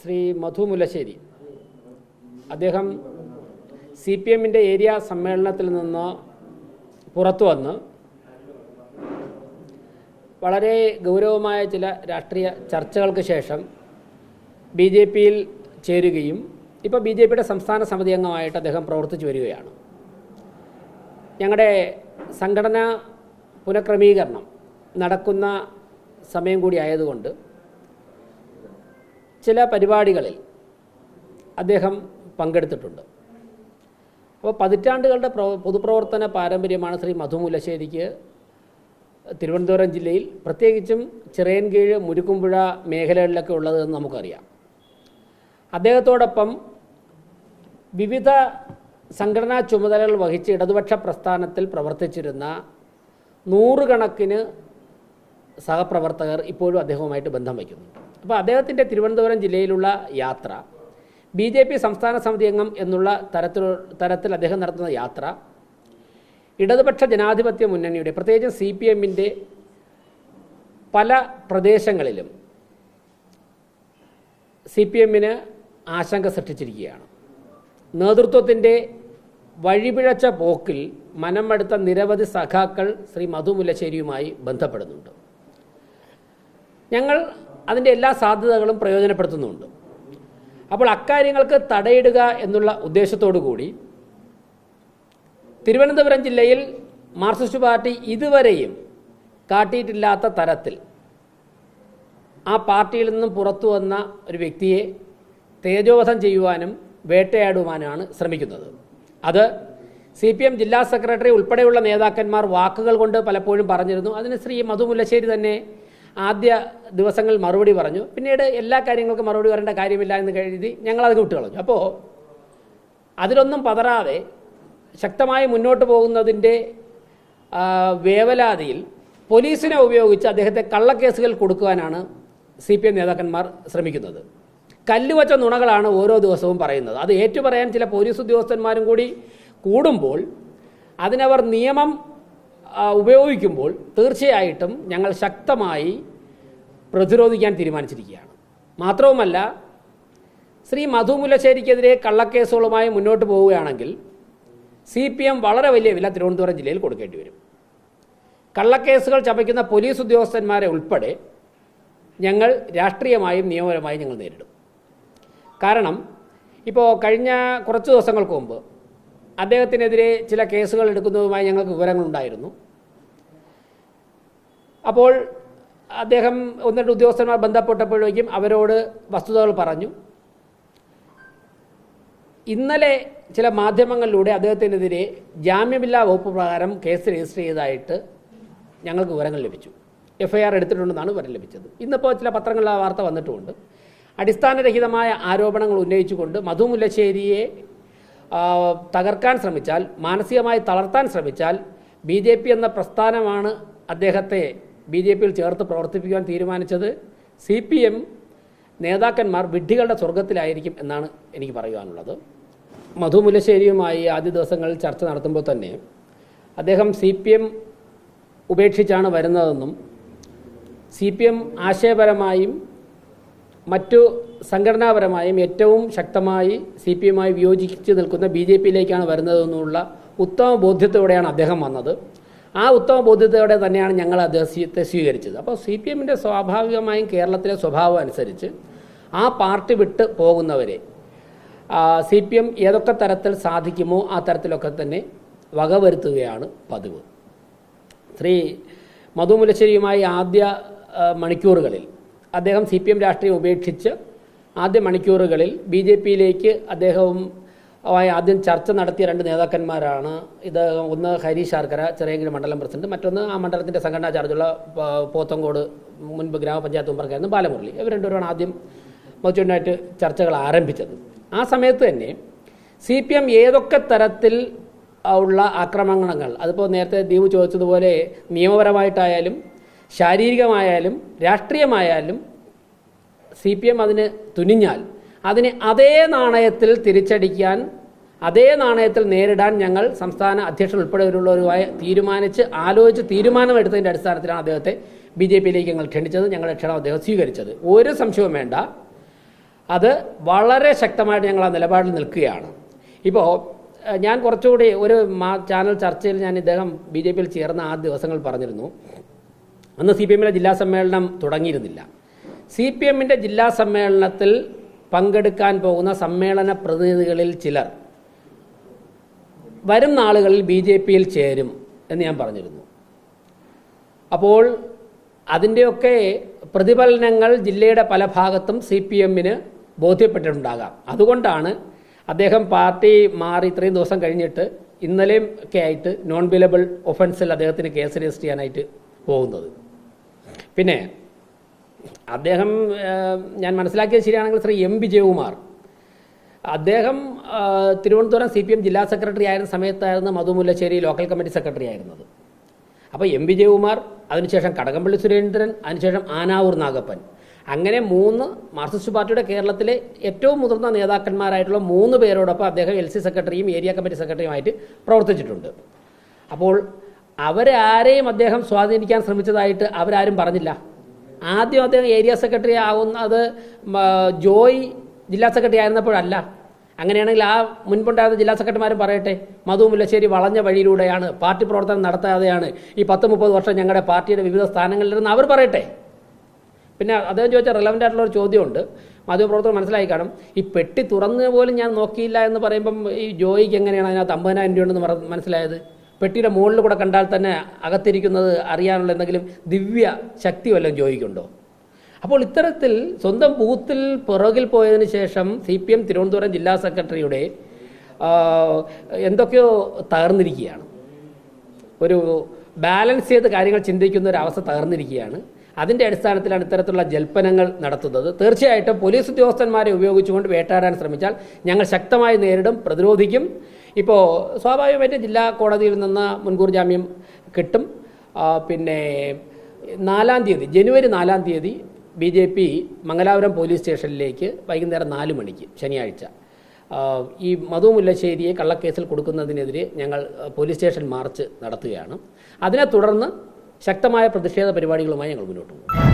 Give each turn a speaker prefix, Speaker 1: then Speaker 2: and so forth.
Speaker 1: ശ്രീ മധു മുല്ലശ്ശേരി. അദ്ദേഹം C P എമ്മിന്റെ area സമ്മേളനത്തിൽ നിന്ന് പുറത്തു വന്ന് വളരെ ഗൗരവമായ ചില രാഷ്ട്രീയ ചർച്ചകൾക്ക് ശേഷം ബി ജെ പിയിൽ ചേരുകയും ഇപ്പോൾ ബി ജെ പിയുടെ സംസ്ഥാന സമിതി അംഗമായിട്ട് അദ്ദേഹം പ്രവർത്തിച്ചു വരികയാണ്. ഞങ്ങളുടെ സംഘടനാ പുനഃക്രമീകരണം നടക്കുന്ന സമയം കൂടി ആയതുകൊണ്ട് ചില പരിപാടികളിൽ അദ്ദേഹം പങ്കെടുത്തിട്ടുണ്ട്. അപ്പോൾ പതിറ്റാണ്ടുകളുടെ പ്രവ പൊതുപ്രവർത്തന പാരമ്പര്യമാണ് ശ്രീ മധു മുലശ്ശേരിക്ക് തിരുവനന്തപുരം ജില്ലയിൽ പ്രത്യേകിച്ചും ചിറയൻകീഴ് മുരുക്കുമ്പുഴ മേഖലകളിലൊക്കെ ഉള്ളതെന്ന് നമുക്കറിയാം. അദ്ദേഹത്തോടൊപ്പം വിവിധ സംഘടനാ ചുമതലകൾ വഹിച്ച് ഇടതുപക്ഷ പ്രസ്ഥാനത്തിൽ പ്രവർത്തിച്ചിരുന്ന നൂറുകണക്കിന് സഹപ്രവർത്തകർ ഇപ്പോഴും അദ്ദേഹവുമായിട്ട് ബന്ധം വയ്ക്കുന്നുണ്ട്. അപ്പോൾ അദ്ദേഹത്തിന്റെ തിരുവനന്തപുരം ജില്ലയിലുള്ള യാത്ര ബി ജെ പി സംസ്ഥാന സമിതി അംഗം എന്നുള്ള തരത്തിൽ തരത്തിൽ അദ്ദേഹം നടത്തുന്ന യാത്ര ഇടതുപക്ഷ ജനാധിപത്യ മുന്നണിയുടെ പ്രത്യേകിച്ചും സി പി എമ്മിന്റെ പല പ്രദേശങ്ങളിലും സി പി എമ്മിന് ആശങ്ക സൃഷ്ടിച്ചിരിക്കുകയാണ്. നേതൃത്വത്തിന്റെ വഴിപിഴച്ച പോക്കിൽ മനമെടുത്ത നിരവധി സഖാക്കൾ ശ്രീ മധു മുല്ലശ്ശേരിയുമായി ബന്ധപ്പെടുന്നുണ്ട്. ഞങ്ങൾ അതിന്റെ എല്ലാ സാധ്യതകളും പ്രയോജനപ്പെടുത്തുന്നുണ്ട്. അപ്പോൾ അക്കാര്യങ്ങൾക്ക് തടയിടുക എന്നുള്ള ഉദ്ദേശത്തോടു കൂടി തിരുവനന്തപുരം ജില്ലയിൽ മാർക്സിസ്റ്റ് പാർട്ടി ഇതുവരെയും കാട്ടിയിട്ടില്ലാത്ത തരത്തിൽ ആ പാർട്ടിയിൽ നിന്നും പുറത്തു വന്ന ഒരു വ്യക്തിയെ തേജോവധം ചെയ്യുവാനും വേട്ടയാടുവാനാണ് ശ്രമിക്കുന്നത്. അത് സി പി എം ജില്ലാ സെക്രട്ടറി ഉൾപ്പെടെയുള്ള നേതാക്കന്മാർ വാക്കുകൾ കൊണ്ട് പലപ്പോഴും പറഞ്ഞിരുന്നു. അതിന് ശ്രീ മധു മുല്ലശ്ശേരി തന്നെ ആദ്യ ദിവസങ്ങൾ മറുപടി പറഞ്ഞു. പിന്നീട് എല്ലാ കാര്യങ്ങൾക്കും മറുപടി പറയേണ്ട കാര്യമില്ല എന്ന് കരുതി ഞങ്ങളത് വിട്ടുകളഞ്ഞു. അപ്പോൾ അതിലൊന്നും പതറാതെ ശക്തമായി മുന്നോട്ട് പോകുന്നതിന്റെ വേവലാതിയിൽ പോലീസിനെ ഉപയോഗിച്ച് അദ്ദേഹത്തെ കള്ളക്കേസുകൾ കൊടുക്കുവാനാണ് സി പി എം നേതാക്കന്മാർ ശ്രമിക്കുന്നത്. കല്ലുവച്ച നുണകളാണ് ഓരോ ദിവസവും പറയുന്നത്. അത് ഏറ്റുപറയാൻ ചില പോലീസ് ഉദ്യോഗസ്ഥന്മാരും കൂടി കൂടുമ്പോൾ അതിനവർ നിയമം ഉപയോഗിക്കുമ്പോൾ തീർച്ചയായിട്ടും ഞങ്ങൾ ശക്തമായി പ്രതിരോധിക്കാൻ തീരുമാനിച്ചിരിക്കുകയാണ്. മാത്രവുമല്ല ശ്രീ മധു മുല്ലശ്ശേരിക്കെതിരെ കള്ളക്കേസുകളുമായി മുന്നോട്ട് പോവുകയാണെങ്കിൽ സി പി എം വളരെ വലിയ വില തിരുവനന്തപുരം ജില്ലയിൽ കൊടുക്കേണ്ടി വരും. കള്ളക്കേസുകൾ ചമയ്ക്കുന്ന പോലീസ് ഉദ്യോഗസ്ഥന്മാരെ ഉൾപ്പെടെ ഞങ്ങൾ രാഷ്ട്രീയമായും നിയമപരമായും ഞങ്ങൾ നേരിടും. കാരണം ഇപ്പോൾ കഴിഞ്ഞ കുറച്ച് ദിവസങ്ങൾക്ക് മുമ്പ് അദ്ദേഹത്തിനെതിരെ ചില കേസുകൾ എടുക്കുന്നതുമായി ഞങ്ങൾക്ക് വിവരങ്ങളുണ്ടായിരുന്നു. അപ്പോൾ അദ്ദേഹം ഒന്ന് രണ്ട് ഉദ്യോഗസ്ഥന്മാർ ബന്ധപ്പെട്ടപ്പോഴേക്കും അവരോട് വസ്തുതകൾ പറഞ്ഞു. ഇന്നലെ ചില മാധ്യമങ്ങളിലൂടെ അദ്ദേഹത്തിനെതിരെ ജാമ്യമില്ലാ വകുപ്പ് പ്രകാരം കേസ് രജിസ്റ്റർ ചെയ്തതായിട്ട് ഞങ്ങൾക്ക് വിവരങ്ങൾ ലഭിച്ചു. എഫ് ഐ ആർ എടുത്തിട്ടുണ്ടെന്നാണ് വിവരം ലഭിച്ചത്. ഇന്നിപ്പോൾ ചില പത്രങ്ങളിൽ ആ വാർത്ത വന്നിട്ടുമുണ്ട്. അടിസ്ഥാനരഹിതമായ ആരോപണങ്ങൾ ഉന്നയിച്ചുകൊണ്ട് മധു മുല്ലശ്ശേരിയെ തകർക്കാൻ ശ്രമിച്ചാൽ മാനസികമായി തളർത്താൻ ശ്രമിച്ചാൽ ബി ജെ പി എന്ന പ്രസ്ഥാനമാണ് അദ്ദേഹത്തെ ബി ജെ പിയിൽ ചേർത്ത് പ്രവർത്തിപ്പിക്കാൻ തീരുമാനിച്ചത്. സി പി എം നേതാക്കന്മാർ വിഡ്ഢികളുടെ സ്വർഗത്തിലായിരിക്കും എന്നാണ് എനിക്ക് പറയുവാനുള്ളത് മധു മുല്ലശ്ശേരിയുമായി ആദ്യ ദിവസങ്ങളിൽ ചർച്ച നടത്തുമ്പോൾ തന്നെ അദ്ദേഹം സി പി എം ഉപേക്ഷിച്ചാണ് വരുന്നതെന്നും സി പി എം ആശയപരമായും മറ്റു സംഘടനാപരമായും ഏറ്റവും ശക്തമായി സി പി എമ്മായി വിയോജിച്ച് നിൽക്കുന്ന ബി ജെ പിയിലേക്കാണ് വരുന്നതെന്നുള്ള ഉത്തമ ബോധ്യത്തോടെയാണ് അദ്ദേഹം വന്നത്. ആ ഉത്തമ ബോധ്യത്തോടെ തന്നെയാണ് ഞങ്ങൾ അദ്ദേഹത്തെ സ്വീകരിച്ചത്. അപ്പോൾ സി പി എമ്മിന്റെ സ്വാഭാവികമായും കേരളത്തിലെ സ്വഭാവം അനുസരിച്ച് ആ പാർട്ടി വിട്ട് പോകുന്നവരെ സി പി എം ഏതൊക്കെ തരത്തിൽ സാധിക്കുമോ ആ തരത്തിലൊക്കെ തന്നെ വകവരുത്തുകയാണ് പതിവ്. ശ്രീ മധു മുലശ്ശേരിയുമായി ആദ്യ മണിക്കൂറുകളിൽ അദ്ദേഹം സി പി എം രാഷ്ട്രീയം ഉപേക്ഷിച്ച് ആദ്യ മണിക്കൂറുകളിൽ ബി ജെ പിയിലേക്ക് അദ്ദേഹവും ആദ്യം ചർച്ച നടത്തിയ രണ്ട് നേതാക്കന്മാരാണ്. ഇത് ഒന്ന് ഹരീഷ് ആർക്കര ചെറിയെങ്കിലും മണ്ഡലം പ്രസിഡന്റ്. മറ്റൊന്ന് ആ മണ്ഡലത്തിന്റെ സംഘടനാ ചാർജുള്ള പോത്തങ്കോട് മുൻപ് ഗ്രാമപഞ്ചായത്ത് മെമ്പർക്കായിരുന്നു ബാലമുരളി. ഇവർ രണ്ടുപേരാണ് ആദ്യം മധുചൂണ്ടായിട്ട് ചർച്ചകൾ ആരംഭിച്ചത്. ആ സമയത്ത് തന്നെ സി പി എം ഏതൊക്കെ തരത്തിൽ ഉള്ള ആക്രമണങ്ങൾ അതിപ്പോൾ നേരത്തെ ദീപു ചോദിച്ചതുപോലെ നിയമപരമായിട്ടായാലും ശാരീരികമായാലും രാഷ്ട്രീയമായാലും സി പി എം അതിന് തുനിഞ്ഞാൽ അതിന് അതേ നാണയത്തിൽ തിരിച്ചടിക്കാൻ അതേ നാണയത്തിൽ നേരിടാൻ ഞങ്ങൾ സംസ്ഥാന അധ്യക്ഷൻ ഉൾപ്പെടെയുള്ളവരുമായി തീരുമാനിച്ച് ആലോചിച്ച് തീരുമാനമെടുത്തതിന്റെ അടിസ്ഥാനത്തിലാണ് അദ്ദേഹത്തെ ബി ജെ പിയിലേക്ക് ഞങ്ങൾ ക്ഷണിച്ചത് ഞങ്ങളുടെ ക്ഷണം അദ്ദേഹം സ്വീകരിച്ചത്. ഒരു സംശയവും വേണ്ട. അത് വളരെ ശക്തമായിട്ട് ഞങ്ങൾ ആ നിലപാടിൽ നിൽക്കുകയാണ്. ഇപ്പോൾ ഞാൻ കുറച്ചുകൂടി ഒരു ചാനൽ ചർച്ചയിൽ ഞാൻ ഇദ്ദേഹം ബി ജെ പിയിൽ ചേർന്ന ആ ദിവസങ്ങൾ പറഞ്ഞിരുന്നു. അന്ന് സി പി എമ്മിന്റെ ജില്ലാ സമ്മേളനം തുടങ്ങിയിരുന്നില്ല. സി പി എമ്മിന്റെ ജില്ലാ സമ്മേളനത്തിൽ പങ്കെടുക്കാൻ പോകുന്ന സമ്മേളന പ്രതിനിധികളിൽ ചിലർ വരും നാളുകളിൽ ബി ജെ പിയിൽ ചേരും എന്ന് ഞാൻ പറഞ്ഞിരുന്നു. അപ്പോൾ അതിന്റെയൊക്കെ പ്രതിഫലനങ്ങൾ ജില്ലയുടെ പല ഭാഗത്തും സി പി എമ്മിന് ബോധ്യപ്പെട്ടിട്ടുണ്ടാകാം. അതുകൊണ്ടാണ് അദ്ദേഹം പാർട്ടി മാറി ഇത്രയും ദിവസം കഴിഞ്ഞിട്ട് ഇന്നലെയും ഒക്കെ ആയിട്ട് നോൺ ബിലബിൾ ഒഫൻസിൽ അദ്ദേഹത്തിന് കേസ് രജിസ്റ്റർ ചെയ്യാനായിട്ട് പോകുന്നത്. പിന്നെ അദ്ദേഹം ഞാൻ മനസ്സിലാക്കിയത് ശരിയാണെങ്കിൽ ശ്രീ എം. വിജയകുമാർ അദ്ദേഹം തിരുവനന്തപുരം സി പി എം ജില്ലാ സെക്രട്ടറി ആയിരുന്ന സമയത്തായിരുന്നു Madhu Mullassery local committee secretary ആയിരുന്നത്. അപ്പോൾ എം. വിജയകുമാർ അതിനുശേഷം കടകംപള്ളി സുരേന്ദ്രൻ അതിനുശേഷം ആനാവൂർ നാഗപ്പൻ. അങ്ങനെ മൂന്ന് മാർക്സിസ്റ്റ് പാർട്ടിയുടെ കേരളത്തിലെ ഏറ്റവും മുതിർന്ന നേതാക്കന്മാരായിട്ടുള്ള മൂന്ന് പേരോടൊപ്പം അദ്ദേഹം എൽ സി സെക്രട്ടറിയും ഏരിയ കമ്മിറ്റി സെക്രട്ടറിയുമായിട്ട് പ്രവർത്തിച്ചിട്ടുണ്ട്. അപ്പോൾ അവരാരെയും അദ്ദേഹം സ്വാധീനിക്കാൻ ശ്രമിച്ചതായിട്ട് അവരാരും പറഞ്ഞില്ല. ആദ്യം അദ്ദേഹം ഏരിയ സെക്രട്ടറി ആവുന്നത് ജോയ് ജില്ലാ സെക്രട്ടറി ആയിരുന്നപ്പോഴല്ല. അങ്ങനെയാണെങ്കിൽ ആ മുൻപുണ്ടായിരുന്ന ജില്ലാ സെക്രട്ടറിമാരും പറയട്ടെ മധു മുല്ലശ്ശേരി വളഞ്ഞ വഴിയിലൂടെയാണ് പാർട്ടി പ്രവർത്തനം നടത്താതെയാണ് ഈ പത്ത് മുപ്പത് വർഷം ഞങ്ങളുടെ പാർട്ടിയുടെ വിവിധ സ്ഥാനങ്ങളിലിരുന്ന് അവർ പറയട്ടെ. പിന്നെ അദ്ദേഹം ചോദിച്ച റിലവന്റ് ആയിട്ടുള്ള ഒരു ചോദ്യമുണ്ട്. മാധ്യമപ്രവർത്തകർ മനസ്സിലായി കാണും. ഈ പെട്ടി തുറന്നു പോലും ഞാൻ നോക്കിയില്ല എന്ന് പറയുമ്പം ഈ ജോയിക്ക് എങ്ങനെയാണ് അതിനകത്ത് അമ്പതിനായിരം രൂപ ഉണ്ടെന്ന് മനസ്സിലായത്? പെട്ടിയുടെ മുകളിൽ കൂടെ കണ്ടാൽ തന്നെ അകത്തിരിക്കുന്നത് അറിയാനുള്ള എന്തെങ്കിലും ദിവ്യ ശക്തി വല്ലതും ജോയിക്കുണ്ടോ അപ്പോൾ ഇത്തരത്തിൽ സ്വന്തം ബൂത്തിൽ പുറകിൽ പോയതിനു ശേഷം സി പി എം തിരുവനന്തപുരം ജില്ലാ സെക്രട്ടറിയുടെ എന്തൊക്കെയോ തകർന്നിരിക്കുകയാണ്. ഒരു ബാലൻസ് ചെയ്ത് കാര്യങ്ങൾ ചിന്തിക്കുന്ന ഒരു അവസ്ഥ തകർന്നിരിക്കുകയാണ്. അതിന്റെ അടിസ്ഥാനത്തിലാണ് ഇത്തരത്തിലുള്ള ജൽപ്പനങ്ങൾ നടത്തുന്നത്. തീർച്ചയായിട്ടും പോലീസ് ഉദ്യോഗസ്ഥന്മാരെ ഉപയോഗിച്ചുകൊണ്ട് വേട്ടാടാൻ ശ്രമിച്ചാൽ ഞങ്ങൾ ശക്തമായി നേരിടും പ്രതിരോധിക്കും. ഇപ്പോൾ സ്വാഭാവികമായിട്ട് ജില്ലാ കോടതിയിൽ നിന്ന് മുൻകൂർ ജാമ്യം കിട്ടും. പിന്നെ നാലാം തീയതി ജനുവരി നാലാം തീയതി B J P Mangalapuram police സ്റ്റേഷനിലേക്ക് വൈകുന്നേരം നാല് മണിക്ക് ശനിയാഴ്ച. ഈ മധു മുല്ലശ്ശേരിയെ കള്ളക്കേസിൽ കൊടുക്കുന്നതിനെതിരെ ഞങ്ങൾ പോലീസ് സ്റ്റേഷൻ മാർച്ച് നടത്തുകയാണ്. അതിനെ തുടർന്ന് ശക്തമായ പ്രതിഷേധ പരിപാടികളുമായി ഞങ്ങൾ മുന്നോട്ട് പോകും.